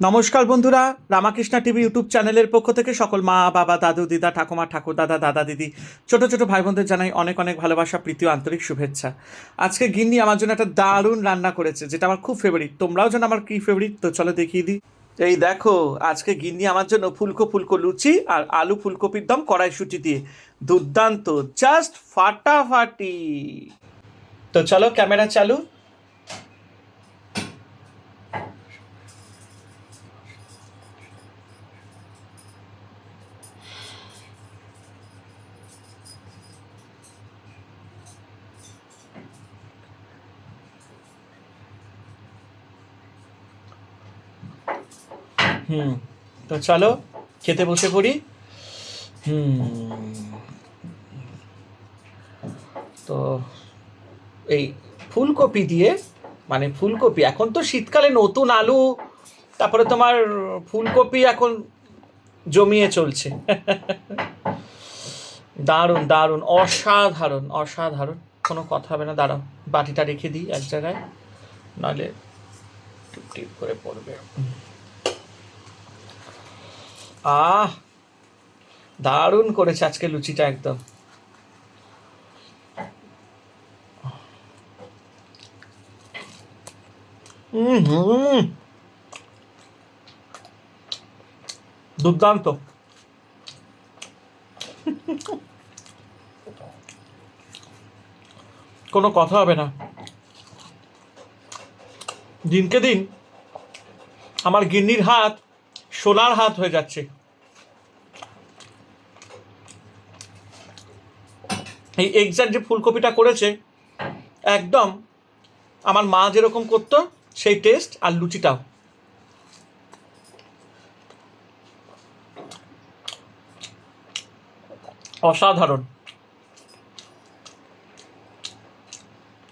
নমস্কার বন্ধুরা, Ramakrishna TV YouTube চ্যানেলের পক্ষ থেকে সকল মা, বাবা, দাদু, দিদা, ঠাকুমা, ঠাকুর দাদা দাদা, দিদি, ছোট ছোট ভাই বোনদের জানাই অনেক অনেক ভালোবাসা, প্রীতি আন্তরিক শুভেচ্ছা। আজকে গিন্নি আমার জন্য একটা দারুণ রান্না করেছে, যেটা আমার খুব ফেভারিট তোমরাও যেন আমার কি ফেভারিট তো চলো দেখিয়ে দিই। এই দেখো, আজকে গিন্নি আমার জন্য ফুলকো ফুলকো লুচি আর আলু ফুলকপির দম কড়াইশুটি দিয়ে। দুর্দান্ত জাস্ট ফাটাফাটি। তো চলো, ক্যামেরা চালু। হুম, তো চলো, খেতে বসে পড়ি। হুম, তো এই ফুলকপি দিয়ে মানে ফুলকপি, এখন তো শীতকালে নতুন আলু, তারপরে তোমার ফুলকপি এখন জমিয়ে চলছে। দারুণ দারুণ, অসাধারণ অসাধারণ। কোনো কথা হবে না, দাঁড়াও, বাটিটা রেখে দিই এক জায়গায়, নাহলে টিপ টিপ করে পড়বে। আহ, দারুণ করেছে আজকে লুচিটা একদম। হুম। দুর্দান্ত। কোনো কথা হবে না। দিনকে দিন আমার গিন্নির হাত, সোনার হাত হয়ে যাচ্ছে। এই এক্সাক্ট যে ফুলকপিটা করেছে, একদম আমার মা যেরকম করতো, সেই টেস্ট আর লুচিটাও। অসাধারণ।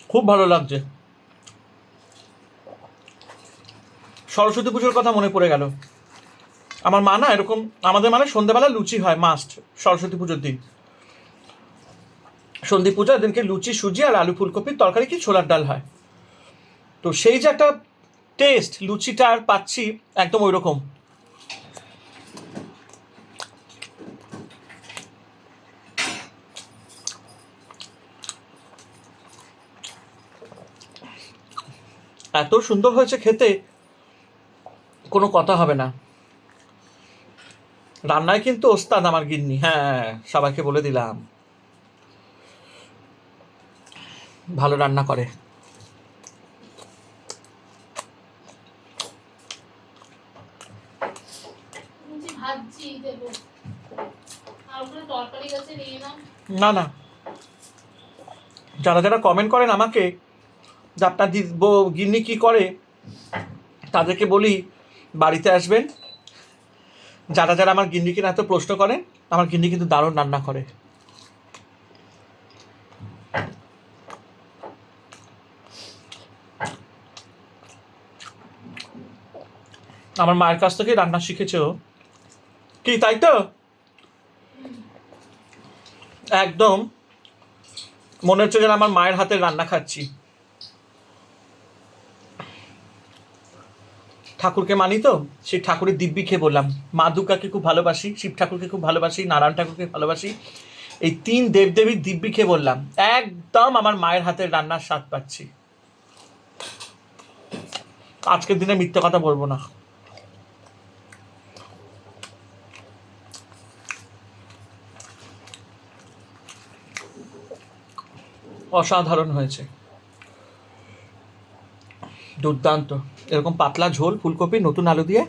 খুব ভালো লাগছে। সরস্বতী পুজোর কথা মনে পড়ে গেল। আমার মা না এরকম, আমাদের মানে সন্ধ্যেবেলা লুচি হয় মাস্ট সরস্বতী পুজোর দিন। সন্ধি পূজার দিনকে লুচি, সুজি আর আলু ফুলকপির তরকারি কি ছোলার ডাল হয়? তো সেই যে একটা টেস্ট লুচিটা আর পাচ্ছি, একদম ওই রকম এত সুন্দর হয়েছে খেতে, কোনো কথা হবে না। রান্নায় কিন্তু ওস্তাদ আমার গিন্নি হ্যাঁ সবাইকে বলে দিলাম। ভালো রান্না করে। না না। যারা যারা কমেন্ট করেন আমাকে যে আপনার গিন্নি কী করে তাদেরকে বলি বাড়িতে আসবেন। যারা যারা আমার গিন্নিকে না এত প্রশ্ন করেন আমার গিন্নি কিন্তু দারুণ রান্না করে। আমার মায়ের কাছ থেকে রান্না শিখেছে ও। কি, তাই তো? একদম। মনে হচ্ছে যেন আমার মায়ের হাতের রান্না খাচ্ছি। ঠাকুরকে মানি তো? সেই ঠাকুরের দিব্যি খেয়ে বললাম, মা দুর্গাকে খুব ভালোবাসি, শিব ঠাকুরকে খুব ভালোবাসি, নারায়ণ ঠাকুরকে ভালোবাসি। এই তিন দেবদেবীর দিব্যি খেয়ে বললাম, একদম আমার মায়ের হাতের রান্নার স্বাদ পাচ্ছি। আজকের দিনে মিথ্যে কথা বলব না। অসাধারণ হয়েছে। দুর্দান্ত। এরকম পাতলা ঝোল ফুলকপি নতুন আলু দিয়ে?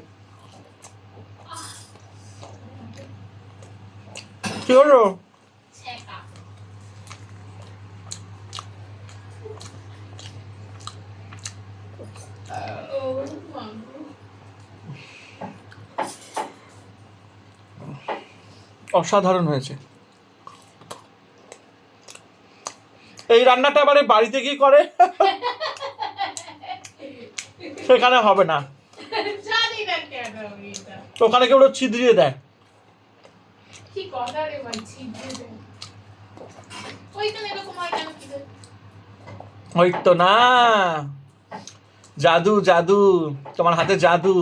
মাগো। অসাধারণ হয়েছে। এই রান্নাটা আবার বাড়িতে কি করে? সেখানে হবে না। ওখানে কেউ ছিদ্রিয়ে দেয়? ওই তো না। জাদু জাদু। তোমার হাতে জাদু।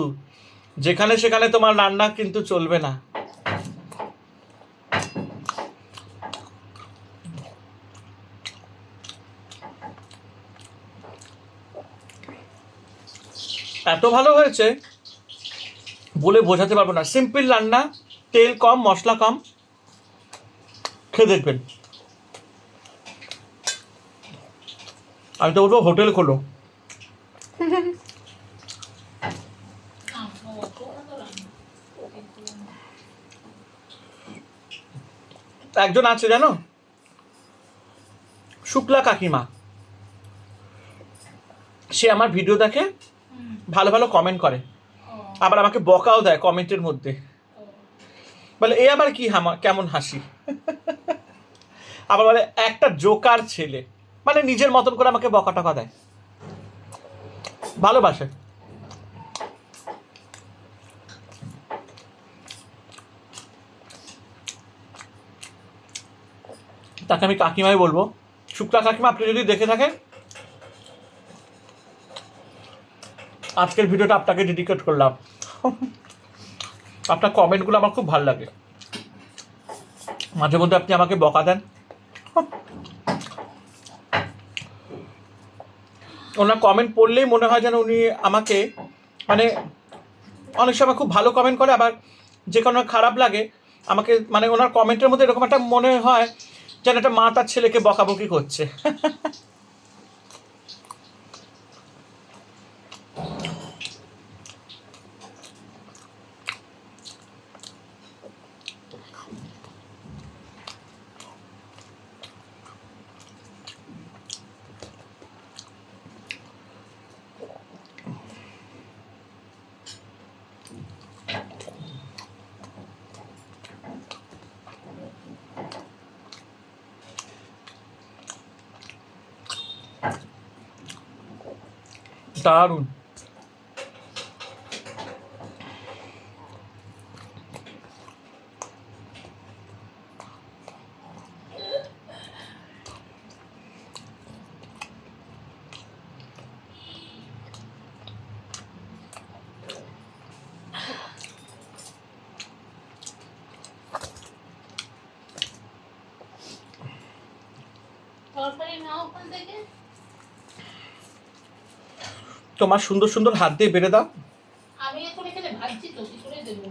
যেখানে সেখানে তোমার রান্না কিন্তু চলবে না। এত ভালো হয়েছে বলে বোঝাতে পারব না। সিম্পল রান্না, তেল কম, মশলা কম, খেয়ে দেখবেন। আমি তো বলব হোটেল খোলো। একজন আছে জানো? শুক্লা কাকিমা। সে আমার ভিডিও দেখে ভালো ভালো কমেন্ট করে। আবার আমাকে বকাও দেয় কমেন্টের মধ্যে। বলে এ আবার কি হামা কেমন হাসি? আবার বলে একটা জোকার ছেলে। মানে নিজের মতন করে আমাকে বকা টকা দেয়। ভালোবাসে। তাকে আমি কাকিমাই বলব। শুক্লা কাকিমা আপনি যদি দেখে থাকেন আজকের ভিডিওটা আপনাকে ডেডিকেট করলাম। আপনার কমেন্টগুলো আমার খুব ভালো লাগে। মাঝে মধ্যে আপনি আমাকে বকা দেন। ওনার কমেন্ট পড়লেই মনে হয় যেন উনি আমাকে মানে অনেক সময় খুব ভালো কমেন্ট করে, আবার যে কোনো খারাপ লাগে, আমাকে মানে ওনার কমেন্টের মধ্যে এরকম একটা মনে হয় যেন একটা মা তার ছেলেকে বকাবকি করছে। দারুণ তরকারি নাও ওখান থেকে তোমার সুন্দর সুন্দর হাত দিয়ে বেড়ে দাও। আমি এখন এখানে ভাজছি তো কি করে দেবো।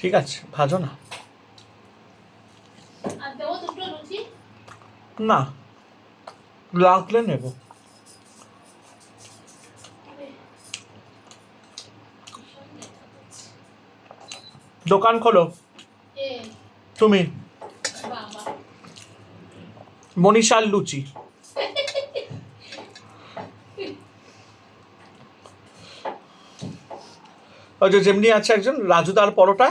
ঠিক আছে ভাজো না। আর দেবো দুটো লুচি? না লাগলে নেব। দোকান খোলো। তুমি। মনীষার লুচি। ওই যেমনি আছে একজন রাজুদার পরোটা।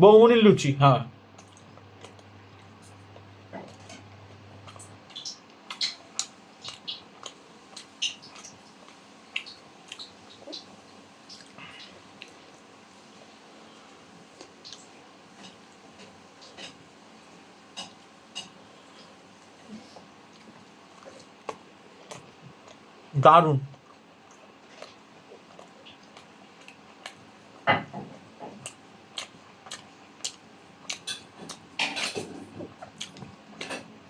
বৌমনির লুচি হ্যাঁ। দারুণ।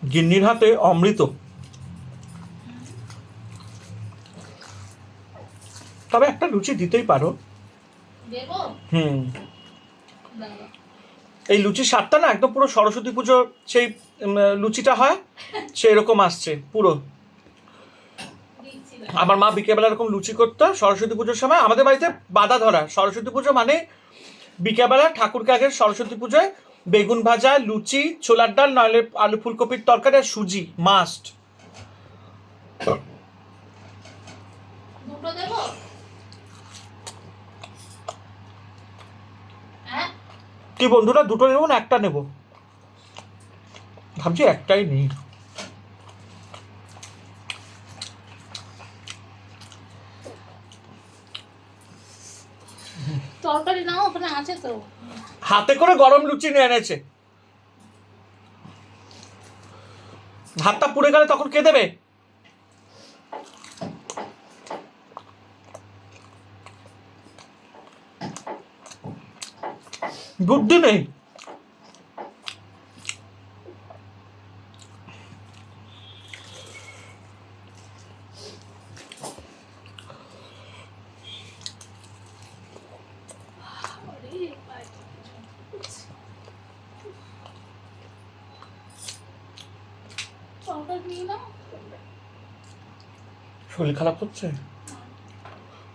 গিন্নির হাতে অমৃত। তবে একটা লুচি দিতেই পারো। হুম। এই লুচির স্বাদটা না একদম পুরো সরস্বতী পুজো সেই লুচিটা হয় সেই রকম আসছে পুরো। আমার মা বিকেলবেলা এরকম লুচি করতো সরস্বতী পুজোর সময়। আমাদের বাড়িতে বাধা ধরা। সরস্বতী পুজো মানে বিকেলবেলা ঠাকুরকে আগে সরস্বতী পুজোয় বেগুন ভাজা লুচি ছোলার ডাল নইলে আলু ফুলকপির তরকারি আর সুজি মাস্ট হ্যাঁ? কি বন্ধুরা দুটো নেব না একটা নেব? ভাবছি একটাই নেই। তরকারি নাও, ওখানে আছে তো। হাতে করে গরম লুচি নিয়ে এনেছে। ভাতটা পুড়ে গেলে তখন কে দেবে? বুদ্ধি নেই। শরীর খারাপ হচ্ছে?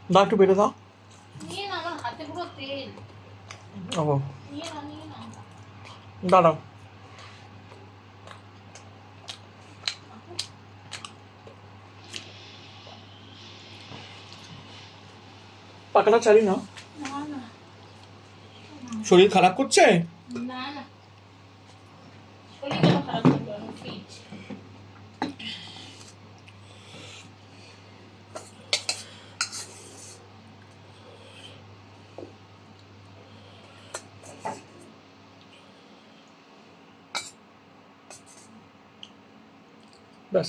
না একটু বেড়ে দাও। ও দাঁড়াও। পাকাটা চালি না শরীর খারাপ করছে? না না। শরীর খারাপ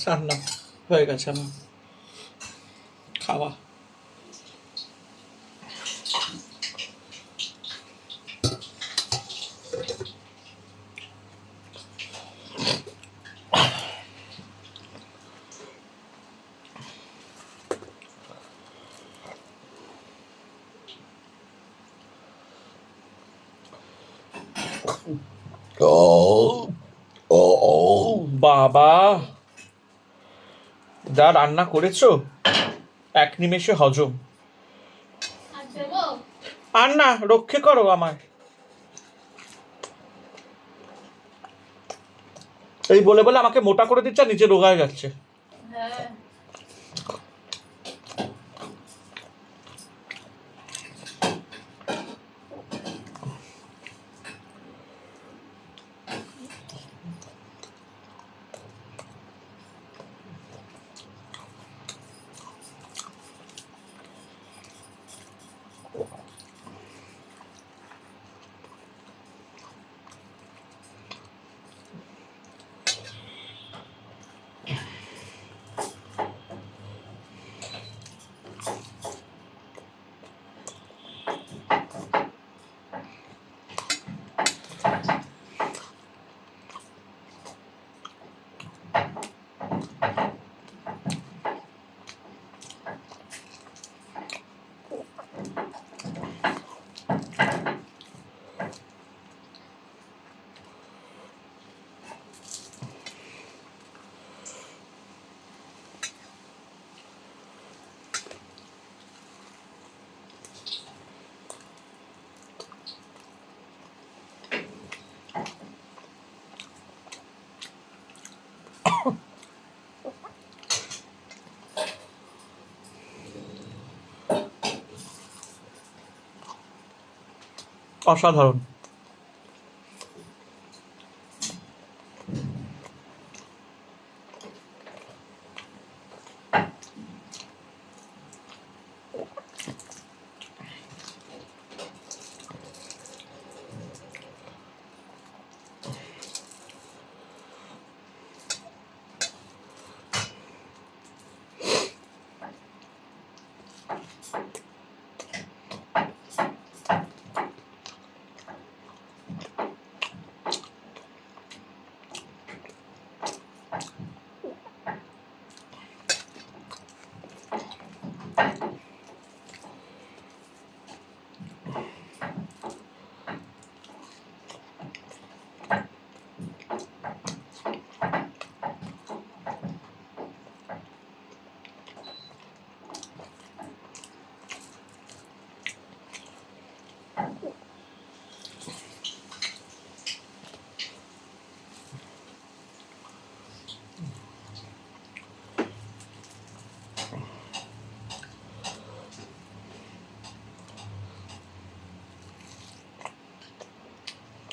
สั้นเนาะเฮ้ยกันใช่ไหมเขาอะโอ้โอ้บาบา যা রান্না করেছ এক নিমেষে হজম। আন্না দেবো না রক্ষে করো আমার এই বলে বলে আমাকে মোটা করে দিচ্ছে আর নিজে রোগায় যাচ্ছে হ্যাঁ অসাধারণ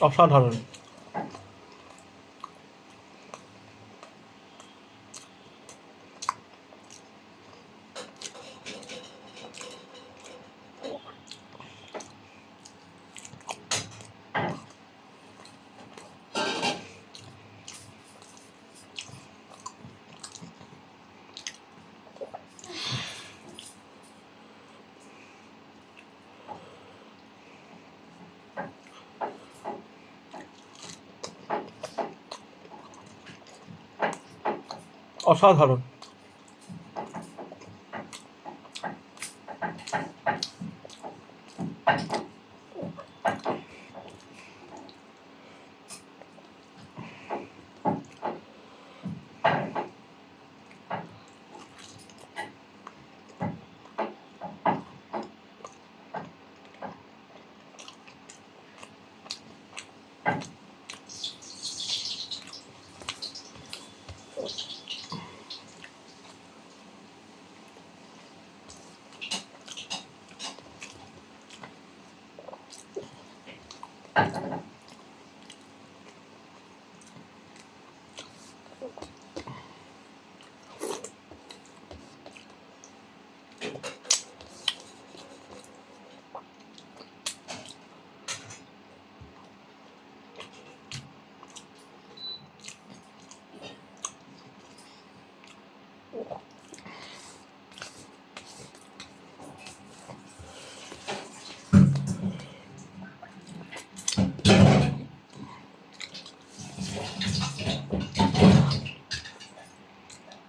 অসাধারণ অসাধারণ।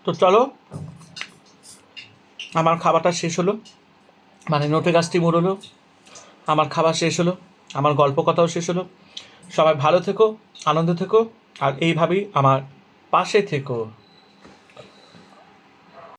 তো চলো, আমার খাবারটা শেষ হলো। মানে নোটে গাছটি মুড়লো আমার খাবার শেষ হলো, আমার গল্প কথাও শেষ হলো। সবাই ভালো থেকো, আনন্দ থেকো, আর এইভাবেই আমার পাশে থেকো।